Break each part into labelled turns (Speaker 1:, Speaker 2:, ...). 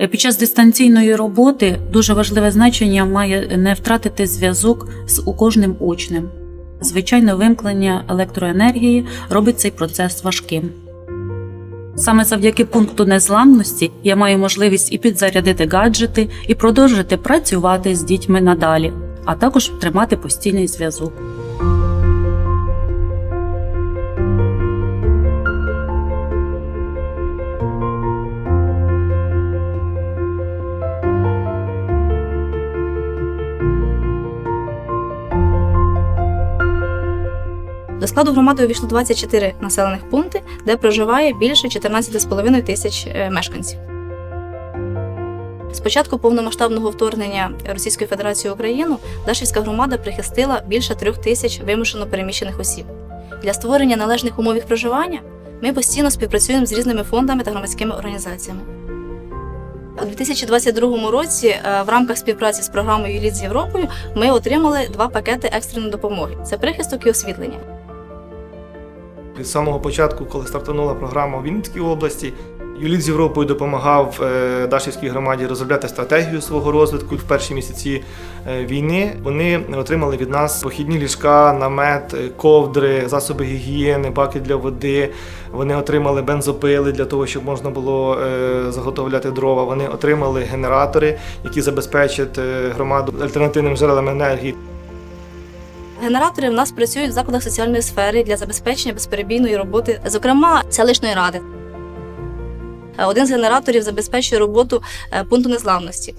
Speaker 1: Е, Під час дистанційної роботи дуже важливе значення має не втратити зв'язок з у кожним учнем. Звичайно, вимкнення електроенергії робить цей процес важким. Саме завдяки пункту незламності я маю можливість і підзарядити гаджети, і продовжити працювати з дітьми надалі, а також тримати постійний зв'язок.
Speaker 2: До складу громади увійшло 24 населених пункти, де проживає більше 14,5 тисяч е, мешканців. З початку повномасштабного вторгнення Російської Федерації в Україну Дашівська громада прихистила більше трьох тисяч вимушено переміщених осіб. Для створення належних умов їх проживання ми постійно співпрацюємо з різними фондами та громадськими організаціями. У 2022 році е, в рамках співпраці з програмою «Юліт з Європою ми отримали два пакети екстреної допомоги: це прихисток і освітлення.
Speaker 3: З самого початку, коли стартанула програма у Вінницькій області, Юліт з Європою допомагав е, Дашівській громаді розробляти стратегію свого розвитку в перші місяці е, війни. Вони отримали від нас похідні ліжка, намет, е, ковдри, засоби гігієни, баки для води. Вони отримали бензопили для того, щоб можна було заготовляти дрова. Вони отримали генератори, які забезпечать громаду альтернативним джерелам енергії.
Speaker 2: Генератори в нас працюють в закладах соціальної сфери для забезпечення безперебійної роботи, зокрема селищної ради. Один з генераторів забезпечує роботу е, пункту незламності.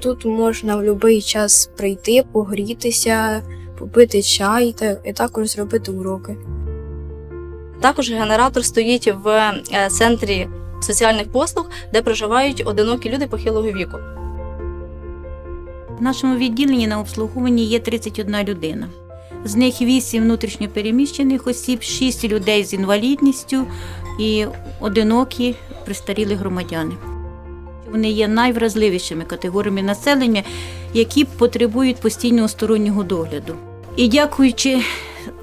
Speaker 4: Тут можна в будь-який час прийти, погрітися, попити чай та і також зробити уроки.
Speaker 2: Також генератор стоїть в е, центрі соціальних послуг, де проживають одинокі люди похилого віку.
Speaker 5: Нашому відділенні на обслуговуванні є 31 людина. З них 8 внутрішньопереміщених осіб, 6 людей з інвалідністю і одинокі пристарілі громадяни. Вони є найвразливішими категоріями населення, які потребують постійного стороннього догляду. І дякуючи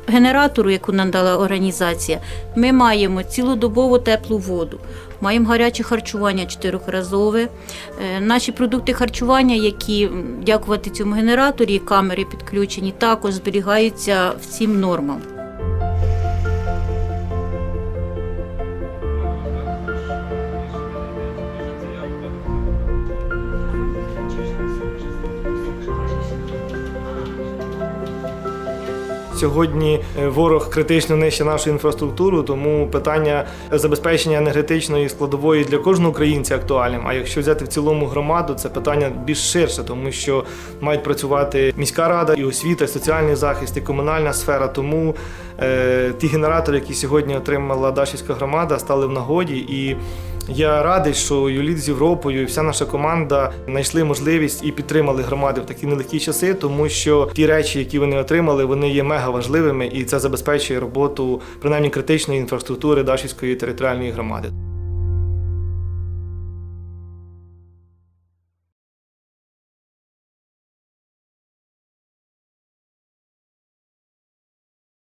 Speaker 5: генератору, яку нам дала організація, ми маємо цілодобову теплу воду, маємо гаряче харчування чотирьохразове. Е, Наші продукти харчування, які дякувати цьому генераторі, камери підключені, також зберігаються всім нормам.
Speaker 3: Сьогодні е, ворог критично нищить нашу інфраструктуру, тому питання забезпечення енергетичної складової для кожного українця актуальним. А якщо взяти в цілому громаду, це питання більш ширше, тому що мають працювати міська рада, і освіта, і соціальний захист, і комунальна сфера. Тому е, ті генератори, які сьогодні отримала Дашівська громада, стали в нагоді і. Я радий, що Юліт з Європою і вся наша команда знайшли можливість і підтримали громади в такі нелегкі часи, тому що ті речі, які вони отримали, вони є мега важливими, і це забезпечує роботу принаймні критичної інфраструктури Дашівської територіальної громади.